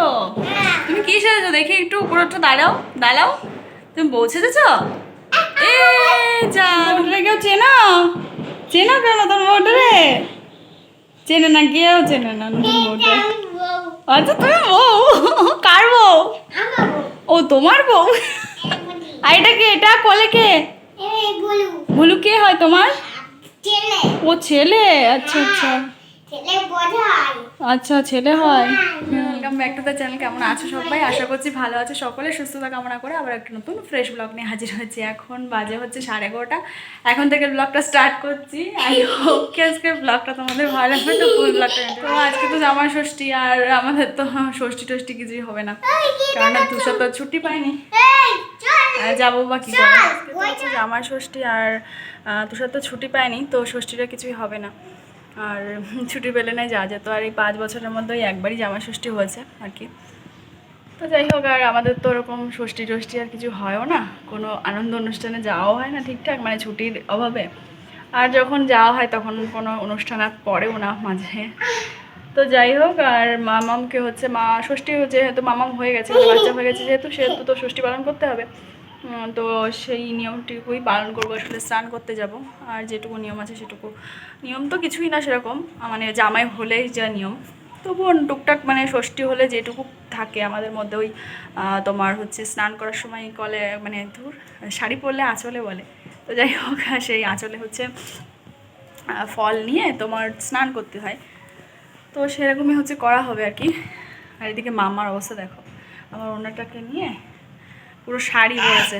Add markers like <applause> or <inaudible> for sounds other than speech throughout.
হ্যাঁ তুমি কি সেজেছো? দেখি একটু উপরটা দাঁড়াও দাঁড়াও। তুমি বউ সেজেছো? এ বউটারে কেউ চেনো? চেনো কেন তোর বউটারে চেনে না কেউ চেনে না নতুন বউটা। আচ্ছা তুমি বউ? কার বউ? ও তোমার বউ? আর এটা কে? এটা কোলে কে? ভুলু কে হয় তোমার? ও ছেলে? আচ্ছা আচ্ছা। আচ্ছা ছেলে হয়। Welcome back to the channel কেমন আছো সবাই? আশা করছি ভালো আছে সকলে। সুস্থতা কামনা করে আবার একটা নতুন ফ্রেশ ব্লগ নিয়ে হাজির হয়েছি। এখন বাজে হচ্ছে সাড়ে এগারোটা। এখন থেকে ব্লগটা স্টার্ট করছি। আই হোপ <laughs> কি আজকে ব্লগটা তোমাদের ভালো লাগবে? তো ফুল ব্লগটা তো আজকে তো জামাই ষষ্ঠী আর আমাদের তো ষষ্ঠী টষ্ঠী কিছুই হবে না। কারণ তুষার তো ছুটি পাইনি। যাব বা কী করে চল, আজকে তো জামাই ষষ্ঠী আর তুষার তো ছুটি পায়নি তো ষষ্ঠীটা কিছুই হবে না। আর ছুটি পেলে না যা যেত। আর এই পাঁচ বছরের মধ্যে ওই একবারই জামা ষষ্ঠী হয়েছে আর কি। তো যাই হোক, আর আমাদের তো ওরকম ষষ্ঠী টষ্ঠী আর কিছু হয়ও না। কোনো আনন্দ অনুষ্ঠানে যাওয়াও হয় না ঠিকঠাক মানে ছুটির অভাবে। আর যখন যাওয়া হয় তখন কোনো অনুষ্ঠান আর পড়েও না মাঝে। তো যাই হোক, আর মামামকে হচ্ছে, মা ষষ্ঠী যেহেতু মামাম হয়ে গেছে, বাচ্চা হয়ে গেছে, যেহেতু সেহেতু তো ষষ্ঠী পালন করতে হবে। তো সেই নিয়মটুকুই পালন করব, আসলে স্নান করতে যাব। আর যেটুকু নিয়ম আছে সেটুকু। নিয়ম তো কিছুই না সেরকম মানে জামাই হলেই যা নিয়ম। তবুও টুকটাক মানে ষষ্ঠী হলে যেটুকু থাকে আমাদের মধ্যে ওই তোমার হচ্ছে স্নান করার সময় কলে মানে ধুর, শাড়ি পরলে আঁচলে বলে। তো যাই হোক, <laughs> সেই আঁচলে হচ্ছে ফল নিয়ে তোমার স্নান করতে হয়। তো সেরকমই হচ্ছে করা হবে আর কি। আর এদিকে মামার অবস্থা দেখো। আমার ওনাটাকে নিয়ে পুরো শাড়ি পরেছে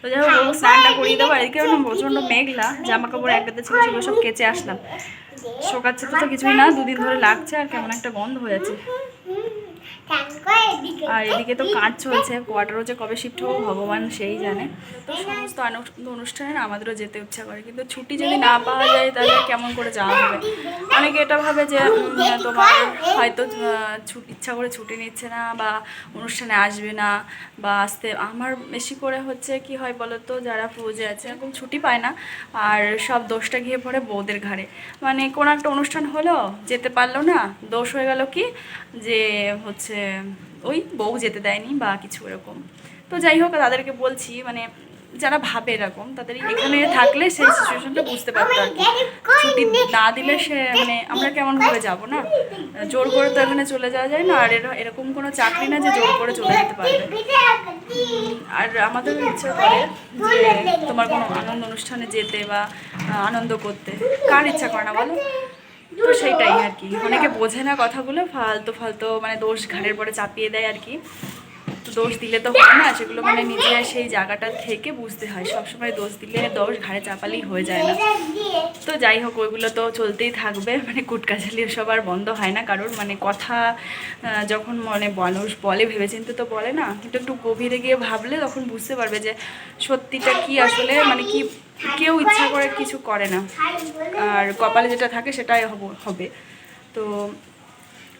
তো যাই হোক স্নানটা করিয়ে দেবো এদিকে না প্রচণ্ড মেঘলা জামা কাপড় একটাতে ছিল সেগুলো সব কেচে আসলাম শোকাচ্ছে তো কিছুই না দুদিন ধরে লাগছে আর কেমন একটা গন্ধ হয়ে যাচ্ছে এদিকে আর এদিকে তো কাজ চলছে কোয়ার্টারও যে কবে শিফট হব, ভগবান সেই জানে। তো সমস্ত অনুষ্ঠানে আমাদেরও যেতে ইচ্ছা করে, কিন্তু ছুটি যদি না পাওয়া যায় তাহলে কেমন করে যাওয়া হবে? অনেকে এটা ভাবে যে তোমার হয়তো ইচ্ছা করে ছুটি নিচ্ছে না বা অনুষ্ঠানে আসবে না বা আসতে, আমার বেশি করে হচ্ছে কি হয় বলো তো যারা পুজো আছে, এরকম ছুটি পায় না। আর সব দোষটা গিয়ে পড়ে বউদের ঘাড়ে। মানে কোনো একটা অনুষ্ঠান হলো, যেতে পারল না, দোষ হয়ে গেল কি? যে হচ্ছে ওই বউ যেতে দেয়নি বা কিছু এরকম। তো যাই হোক, তাদেরকে বলছি মানে যারা ভাবে এরকম, তাদের এখানে থাকলে সেই সিচুয়েশনটা বুঝতে পারতো। ছুটি না দিলে সে মানে আমরা কেমন ভাবে যাব না? জোর করে তো এখানে চলে যাওয়া যায় না, আর এর- এরকম কোনো চাকরি না যে জোর করে চলে যেতে পারবে। আর আমাদের ইচ্ছা করে যে তোমার কোনো আনন্দ অনুষ্ঠানে যেতে বা আনন্দ করতে। কার ইচ্ছা করে না বলো? তো সেইটাই আর কি অনেকে বোঝে না কথাগুলো ফালতু ফালতু মানে দোষ ঘাড়ের পরে চাপিয়ে দেয় আর কি তো দোষ দিলে তো হয় না সেগুলো মানে নিজে সেই জায়গাটা থেকে বুঝতে হয়। সবসময় দোষ দিলে দোষ ঘাড়ে চাপালেই হয়ে যায় না। তো যাই হোক ওইগুলো তো চলতেই থাকবে। মানে কুটকাচালি সব আর বন্ধ হয় না কারোর। মানে কথা যখন মানে মানুষ বলে ভেবেচিন্তে তো বলে না। কিন্তু একটু গভীরে গিয়ে ভাবলে তখন বুঝতে পারবে যে সত্যিটা কি আসলে মানে কি কেউ ইচ্ছা করে কিছু করে না। আর কপালে যেটা থাকে সেটাই হব- তো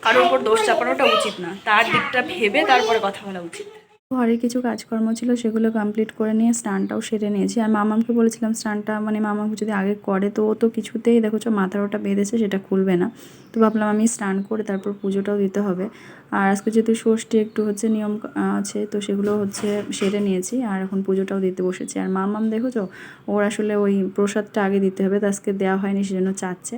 কারোর উপর দোষ চাপানোটা উচিত না। তার দিকটা ভেবে তারপরে কথা বলা উচিত। ঘরে কিছু কাজকর্ম ছিল, সেগুলো কমপ্লিট করে নিয়ে স্নানটাও সেরে নিয়েছি। আর মামামকে বলেছিলাম, স্নানটা মানে মামাকে যদি আগে করে, তো ও তো কিছুতেই দেখো মাথার ওটা বেঁধেছে, সেটা খুলবে না। তো ভাবলাম আমি স্নান করে তারপর পুজোটাও দিতে হবে। আর আজকে যেহেতু ষষ্ঠী একটু হচ্ছে নিয়ম আছে, তো সেগুলো হচ্ছে সেরে নিয়েছি, আর এখন পুজোটাও দিতে বসেছি। আর মামাম দেখেছ, ওর আসলে ওই প্রসাদটা আগে দিতে হবে, তো আজকে দেওয়া হয়নি, সেজন্য চাচ্ছে।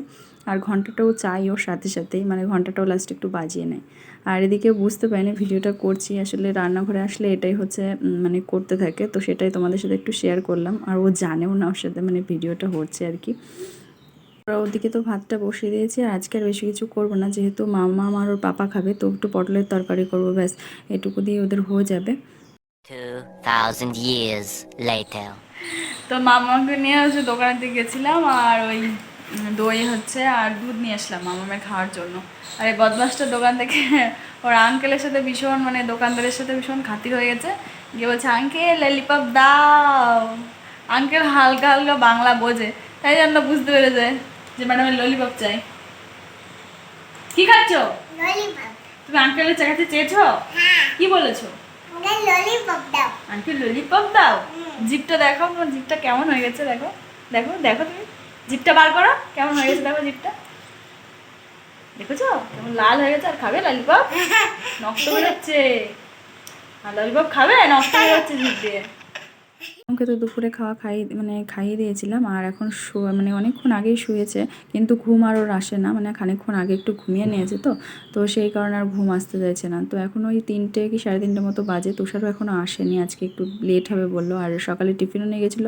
আর ঘন্টাটাও চাই ওর সাথে সাথেই মানে ঘন্টাটাও লাস্ট একটু বাজিয়ে নেয়। আর এদিকে বুঝতে পারিনি ভিডিওটা করছি আসলে রান্নাঘরে আসলে এটাই হচ্ছে মানে করতে থাকে তো সেটাই তোমাদের সাথে একটু শেয়ার করলাম। আর ও জানেও না ওর সাথে মানে ভিডিওটা হচ্ছে আর কি। ওদিকে তো ভাতটা বসিয়ে দিয়েছি আর আজকে আর বেশি কিছু করব না যেহেতু মামা আমার ওর পাপা খাবে তো একটু পটলের তরকারি করব ব্যাস এটুকু দিয়ে ওদের হয়ে যাবে। 2,000 years later. তো মামাকে নিয়ে হচ্ছে দোকানের দিকে গেছিলাম আর ওই দই হচ্ছে আর দুধ নিয়ে আসলাম মামামের খাওয়ার জন্য। আর এই বদমাসটার দোকান থেকে ওর আঙ্কেলের সাথে ভীষণ মানে দোকানদারের সাথে ভীষণ খাতির হয়ে গেছে। গিয়ে বলছে আঙ্কেল ললিপপ দাও। আঙ্কেল হালকা হালকা বাংলা বোঝে। তাই জন্য বুঝতে পেরেছে যে ম্যাডামের ললিপপ চাই। কি খাচ্ছ? তুমি আঙ্কেলের কাছে চেয়েছো? হ্যাঁ। কি বলেছ? আঙ্কেল ললিপপ দাও। জিপটা দেখো জিপটা কেমন হয়ে গেছে দেখো। দেখো দেখো তুমি। জিপটা বার করো। কেমন হয়ে গেছে দেখো জিপটা? দেখেছ? কেমন লাল হয়ে গেছে আর খাবে ললিপপ? <laughs> নষ্ট হয়ে যাচ্ছে। আর ললিপপ খাবে? নষ্ট হয়ে যাচ্ছে জিপ দিয়ে। ওকে তো দুপুরে খাওয়া খাই মানে খাইয়ে দিয়েছিলাম। আর এখন মানে অনেকক্ষণ আগেই শুয়েছে, কিন্তু ঘুম আর ওর আসে না। মানে খানিকক্ষণ আগে একটু ঘুমিয়ে নিয়েছে তো। তো সেই কারণে আর ঘুম আসতে চাইছে না। তো এখন ওই তিনটে কি সাড়ে তিনটে মতো বাজে। তুষারও এখনও আসেনি। আজকে একটু লেট হবে বলল। আর সকালে টিফিনও নিয়ে গেছিল।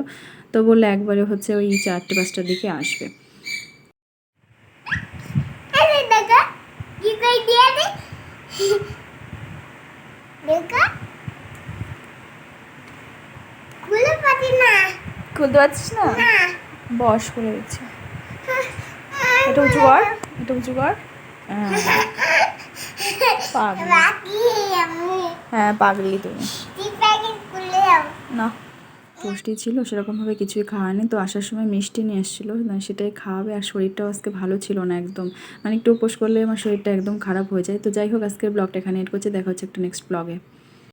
তো বলল একবারে হচ্ছে ওই চারটে পাঁচটার দিকে আসবে। দেখা কি কই দিয়ে দে দেখা খুলে পাতি না খুলতে পারছিস না? না। বস করে দিচ্ছি। এটা উঁচু কর এটা উঁচু কর। হ্যাঁ। পাগলি হ্যাঁ পাগলি তুমি। না পুষ্টি ছিল সেরকমভাবে কিছুই খাওয়ায়নি তো আসার সময় মিষ্টি নিয়ে এসেছিল সেটাই খাওয়াবে আর শরীরটাও আজকে ভালো ছিল না একদম। মানে একটু উপোস করলে আমার শরীরটা একদম খারাপ হয়ে যায়। তো যাই হোক আজকের ব্লগটা এখানে এড করছে দেখা হচ্ছে একটা নেক্সট ব্লগে